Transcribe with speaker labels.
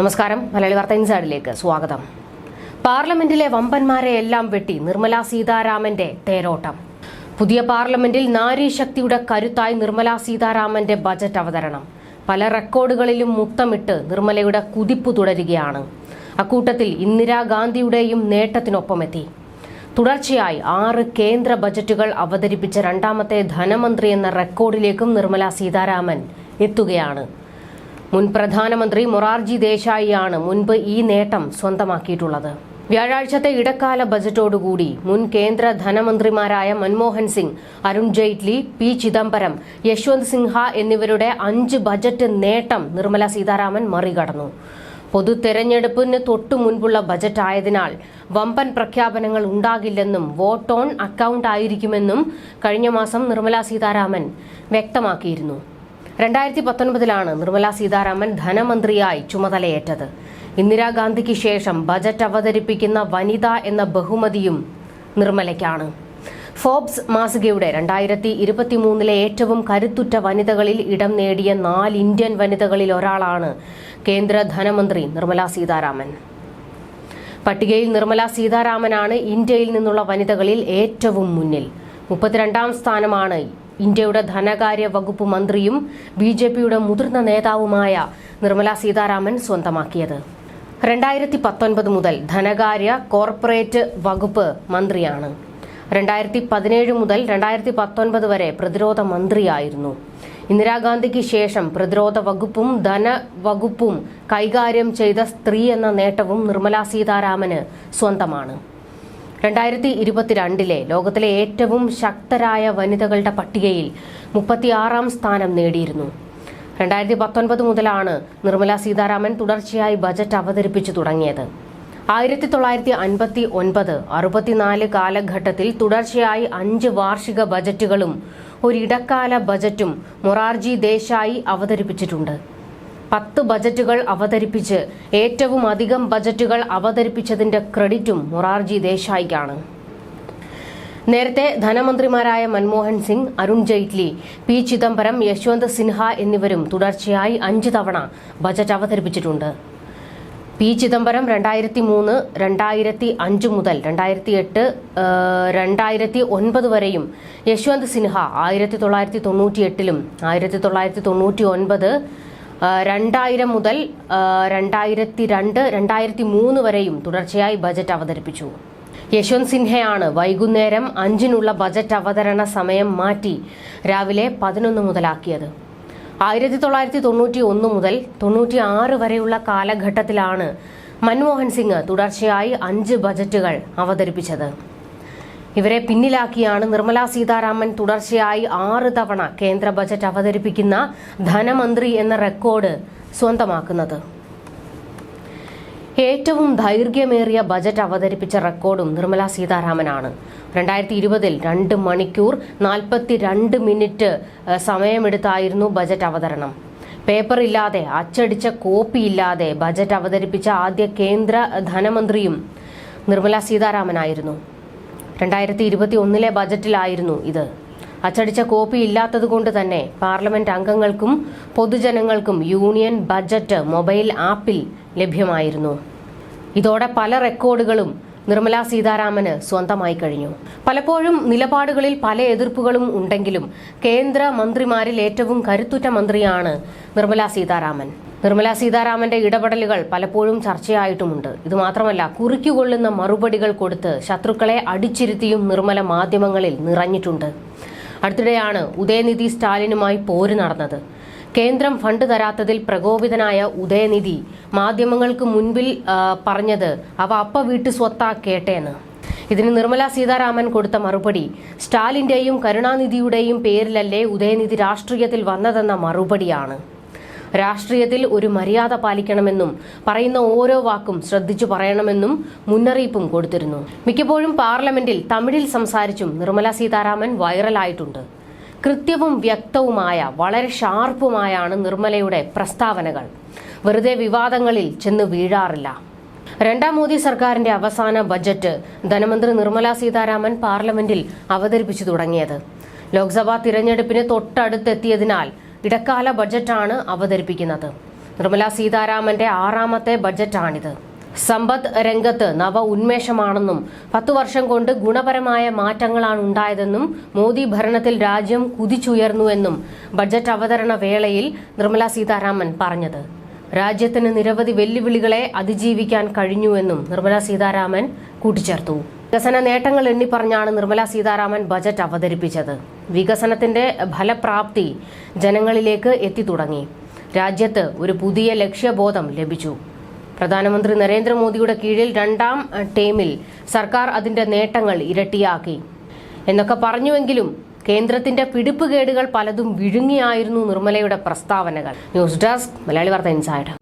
Speaker 1: നമസ്കാരം. മലയാളി വാർത്ത ഇൻസൈഡിലേക്ക് സ്വാഗതം. പാർലമെന്റിലെ വമ്പന്മാരെ എല്ലാം വെട്ടി നിർമ്മല സീതാരാമന്റെ തേരോട്ടം. പുതിയ പാർലമെന്റിൽ നാരീശക്തിയുടെ കരുത്തായി നിർമ്മല സീതാരാമന്റെ ബജറ്റ് അവതരണം. പല റെക്കോർഡുകളിലും മുത്തമിട്ട് നിർമ്മലയുടെ കുതിപ്പ് തുടരുകയാണ്. അക്കൂട്ടത്തിൽ ഇന്ദിരാഗാന്ധിയുടെയും നേട്ടത്തിനൊപ്പമെത്തി. തുടർച്ചയായി ആറ് കേന്ദ്ര ബജറ്റുകൾ അവതരിപ്പിച്ച രണ്ടാമത്തെ ധനമന്ത്രി എന്ന റെക്കോർഡിലേക്കും നിർമ്മല സീതാരാമൻ എത്തുകയാണ്. മുൻ പ്രധാനമന്ത്രി മൊറാർജി ദേശായിയാണ് മുൻപ് ഈ നേട്ടം സ്വന്തമാക്കിയിട്ടുള്ളത്. വ്യാഴാഴ്ചത്തെ ഇടക്കാല ബജറ്റോടുകൂടി മുൻ കേന്ദ്ര ധനമന്ത്രിമാരായ മൻമോഹൻ സിംഗ് അരുൺ ജെയ്റ്റ്ലി പി ചിദംബരം യശ്വന്ത് സിൻഹ എന്നിവരുടെ അഞ്ച് ബജറ്റ് നേട്ടം നിർമ്മല സീതാരാമൻ മറികടന്നു. പൊതു തെരഞ്ഞെടുപ്പിന് തൊട്ടു മുൻപുള്ള ബജറ്റ് ആയതിനാൽ വമ്പൻ പ്രഖ്യാപനങ്ങൾ ഉണ്ടാകില്ലെന്നും വോട്ട് ഓൺ അക്കൌണ്ട് ആയിരിക്കുമെന്നും കഴിഞ്ഞ മാസം നിർമ്മലാ സീതാരാമൻ വ്യക്തമാക്കിയിരുന്നു. രണ്ടായിരത്തി പത്തൊൻപതിലാണ് നിർമ്മല സീതാരാമൻ ധനമന്ത്രിയായി ചുമതലയേറ്റത്. ഇന്ദിരാഗാന്ധിക്ക് ശേഷം ബജറ്റ് അവതരിപ്പിക്കുന്ന വനിത എന്ന ബഹുമതിയും നിർമ്മലയ്ക്കാണ്. ഫോബ്സ് മാസികയുടെ രണ്ടായിരത്തി ഇരുപത്തിമൂന്നിലെ ഏറ്റവും കരുത്തുറ്റ വനിതകളിൽ ഇടം നേടിയ നാല് ഇന്ത്യൻ വനിതകളിൽ ഒരാളാണ് കേന്ദ്ര ധനമന്ത്രി നിർമ്മല സീതാരാമൻ. പട്ടികയിൽ നിർമ്മല സീതാരാമനാണ് ഇന്ത്യയിൽ നിന്നുള്ള വനിതകളിൽ ഏറ്റവും മുന്നിൽ. മുപ്പത്തിരണ്ടാം സ്ഥാനമാണ് ഇന്ത്യയുടെ ധനകാര്യ വകുപ്പ് മന്ത്രിയും ബി ജെ പിയുടെ മുതിർന്ന നേതാവുമായ നിർമ്മല സീതാരാമൻ സ്വന്തമാക്കിയത്. രണ്ടായിരത്തി പത്തൊൻപത് മുതൽ ധനകാര്യ കോർപ്പറേറ്റ് വകുപ്പ് മന്ത്രിയാണ്. രണ്ടായിരത്തി പതിനേഴ് മുതൽ രണ്ടായിരത്തി പത്തൊൻപത് വരെ പ്രതിരോധ മന്ത്രിയായിരുന്നു. ഇന്ദിരാഗാന്ധിക്ക് ശേഷം പ്രതിരോധ വകുപ്പും ധനവകുപ്പും കൈകാര്യം ചെയ്ത സ്ത്രീ എന്ന നേട്ടവും നിർമ്മലാ സീതാരാമന് സ്വന്തമാണ്. രണ്ടായിരത്തി ഇരുപത്തിരണ്ടിലെ ലോകത്തിലെ ഏറ്റവും ശക്തരായ വനിതകളുടെ പട്ടികയിൽ മുപ്പത്തിയാറാം സ്ഥാനം നേടിയിരുന്നു. രണ്ടായിരത്തി പത്തൊൻപത് മുതലാണ് നിർമ്മല സീതാരാമൻ തുടർച്ചയായി ബജറ്റ് അവതരിപ്പിച്ചു തുടങ്ങിയത്. ആയിരത്തി തൊള്ളായിരത്തി അൻപത്തി ഒൻപത് അറുപത്തിനാല് കാലഘട്ടത്തിൽ തുടർച്ചയായി അഞ്ച് വാർഷിക ബജറ്റുകളും ഒരിടക്കാല ബജറ്റും മൊറാർജി ദേശായി അവതരിപ്പിച്ചിട്ടുണ്ട്. പത്ത് ബജറ്റുകൾ അവതരിപ്പിച്ച് ഏറ്റവും അധികം ബജറ്റുകൾ അവതരിപ്പിച്ചതിന്റെ ക്രെഡിറ്റും മൊറാർജി ദേശായിക്കാണ്. നേരത്തെ ധനമന്ത്രിമാരായ മൻമോഹൻ സിംഗ് അരുൺ ജെയ്റ്റ്ലി പി ചിദംബരം യശ്വന്ത് സിൻഹ എന്നിവരും തുടർച്ചയായി അഞ്ച് തവണ ബജറ്റ് അവതരിപ്പിച്ചിട്ടുണ്ട്. പി ചിദംബരം രണ്ടായിരത്തി മൂന്ന് രണ്ടായിരത്തി അഞ്ച് മുതൽ രണ്ടായിരത്തി എട്ട് രണ്ടായിരത്തി ഒൻപത് വരെയും യശ്വന്ത് സിൻഹ ആയിരത്തി തൊള്ളായിരത്തി തൊണ്ണൂറ്റി എട്ടിലും ആയിരത്തി തൊള്ളായിരത്തി തൊണ്ണൂറ്റി ഒൻപത് രണ്ടായിരം മുതൽ രണ്ടായിരത്തി രണ്ട് രണ്ടായിരത്തി മൂന്ന് വരെയും തുടർച്ചയായി ബജറ്റ് അവതരിപ്പിച്ചു. യശ്വന്ത് സിൻഹയാണ് വൈകുന്നേരം അഞ്ചിനുള്ള ബജറ്റ് അവതരണ സമയം മാറ്റി രാവിലെ പതിനൊന്ന് മുതലാക്കിയത്. ആയിരത്തി തൊള്ളായിരത്തി തൊണ്ണൂറ്റി ഒന്ന് മുതൽ തൊണ്ണൂറ്റി ആറ് വരെയുള്ള കാലഘട്ടത്തിലാണ് മൻമോഹൻ സിംഗ് തുടർച്ചയായി അഞ്ച് ബജറ്റുകൾ അവതരിപ്പിച്ചത്. ഇവരെ പിന്നിലാക്കിയാണ് നിർമ്മലാ സീതാരാമൻ തുടർച്ചയായി ആറ് തവണ കേന്ദ്ര ബജറ്റ് അവതരിപ്പിക്കുന്ന ധനമന്ത്രി എന്ന റെക്കോർഡ് സ്വന്തമാക്കുന്നത്. ഏറ്റവും ദൈർഘ്യമേറിയ ബജറ്റ് അവതരിപ്പിച്ച റെക്കോർഡും നിർമ്മല സീതാരാമനാണ്. രണ്ടായിരത്തി ഇരുപതിൽ രണ്ട് മണിക്കൂർ നാൽപ്പത്തി രണ്ട് മിനിറ്റ് സമയമെടുത്തായിരുന്നു ബജറ്റ് അവതരണം. പേപ്പർ ഇല്ലാതെ അച്ചടിച്ച കോപ്പി ഇല്ലാതെ ബജറ്റ് അവതരിപ്പിച്ച ആദ്യ കേന്ദ്ര ധനമന്ത്രിയും നിർമ്മല സീതാരാമനായിരുന്നു. രണ്ടായിരത്തി ഇരുപത്തി ഒന്നിലെ ബജറ്റിലായിരുന്നു ഇത്. അച്ചടിച്ച കോപ്പി ഇല്ലാത്തതുകൊണ്ട് തന്നെ പാർലമെന്റ് അംഗങ്ങൾക്കും പൊതുജനങ്ങൾക്കും യൂണിയൻ ബജറ്റ് മൊബൈൽ ആപ്പിൽ ലഭ്യമായിരുന്നു. ഇതോടെ പല റെക്കോർഡുകളും നിർമ്മല സീതാരാമന് സ്വന്തമായി കഴിഞ്ഞു. പലപ്പോഴും നിലപാടുകളിൽ പല എതിർപ്പുകളും ഉണ്ടെങ്കിലും കേന്ദ്ര മന്ത്രിമാരിൽ ഏറ്റവും കരുത്തുറ്റ മന്ത്രിയാണ് നിർമ്മല സീതാരാമൻ. നിർമ്മല സീതാരാമന്റെ ഇടപെടലുകൾ പലപ്പോഴും ചർച്ചയായിട്ടുമുണ്ട്. ഇത് മാത്രമല്ല കുറിക്കുകൊള്ളുന്ന മറുപടികൾ കൊടുത്ത് ശത്രുക്കളെ അടിച്ചിരുത്തിയും നിർമ്മല മാധ്യമങ്ങളിൽ നിറഞ്ഞിട്ടുണ്ട്. അടുത്തിടെയാണ് ഉദയനിധി സ്റ്റാലിനുമായി പോര് നടന്നത്. കേന്ദ്രം ഫണ്ട് തരാത്തതിൽ പ്രകോപിതനായ ഉദയനിധി മാധ്യമങ്ങൾക്ക് മുൻപിൽ പറഞ്ഞത് അവ അപ്പ വീട്ടു സ്വത്താ കേട്ടേന്ന്. ഇതിന് നിർമ്മല സീതാരാമൻ കൊടുത്ത മറുപടി സ്റ്റാലിന്റെയും കരുണാനിധിയുടെയും പേരിലല്ലേ ഉദയനിധി രാഷ്ട്രീയത്തിൽ വന്നതെന്ന മറുപടിയാണ്. രാഷ്ട്രീയത്തിൽ ഒരു മര്യാദ പാലിക്കണമെന്നും പറയുന്ന ഓരോ വാക്കും ശ്രദ്ധിച്ചു പറയണമെന്നും മുന്നറിയിപ്പും കൊടുത്തിരുന്നു. മിക്കപ്പോഴും പാർലമെന്റിൽ തമിഴിൽ സംസാരിച്ചും നിർമ്മല സീതാരാമൻ വൈറലായിട്ടുണ്ട്. കൃത്യവും വ്യക്തവുമായ വളരെ ഷാർപ്പുമായാണ് നിർമ്മലയുടെ പ്രസ്താവനകൾ. വെറുതെ വിവാദങ്ങളിൽ ചെന്ന് വീഴാറില്ല. രണ്ടാം മോദി സർക്കാരിന്റെ അവസാന ബജറ്റ് ധനമന്ത്രി നിർമ്മല സീതാരാമൻ പാർലമെന്റിൽ അവതരിപ്പിച്ചു തുടങ്ങിയത്. ലോക്സഭാ തിരഞ്ഞെടുപ്പിന് തൊട്ടടുത്തെത്തിയതിനാൽ ഇടക്കാല ബജറ്റാണ് അവതരിപ്പിക്കുന്നത്. നിർമ്മല സീതാരാമന്റെ ആറാമത്തെ ബജറ്റാണിത് സമ്പദ് രംഗത്ത് നവ ഉന്മേഷമാണെന്നും പത്തു വർഷം കൊണ്ട് ഗുണപരമായ മാറ്റങ്ങളാണ് ഉണ്ടായതെന്നും മോദി ഭരണത്തിൽ രാജ്യം കുതിച്ചുയർന്നുവെന്നും ബജറ്റ് അവതരണ വേളയിൽ നിർമ്മല സീതാരാമൻ പറഞ്ഞത്. രാജ്യത്തിന് നിരവധി വെല്ലുവിളികളെ അതിജീവിക്കാൻ കഴിഞ്ഞുവെന്നും നിർമ്മല സീതാരാമൻ കൂട്ടിച്ചേർത്തു. വികസന നേട്ടങ്ങൾ എണ്ണിപ്പറഞ്ഞാണ് നിർമ്മല സീതാരാമൻ ബജറ്റ് അവതരിപ്പിച്ചത്. വികസനത്തിന്റെ ഫലപ്രാപ്തി ജനങ്ങളിലേക്ക് എത്തിത്തുടങ്ങി രാജ്യത്ത് ഒരു പുതിയ ലക്ഷ്യബോധം ലഭിച്ചു. പ്രധാനമന്ത്രി നരേന്ദ്രമോദിയുടെ കീഴിൽ രണ്ടാം ടേമിൽ സർക്കാർ അതിന്റെ നേട്ടങ്ങൾ ഇരട്ടിയാക്കി. എന്നൊക്കെ പറഞ്ഞുവെങ്കിലും കേന്ദ്രത്തിന്റെ പിടിപ്പുകേടുകൾ പലതും വിഴുങ്ങിയായിരുന്നു നിർമ്മലയുടെ പ്രസ്താവനകൾ. ന്യൂസ് ഡെസ്ക് മലയാളി വാർത്ത ഇൻസൈഡ്.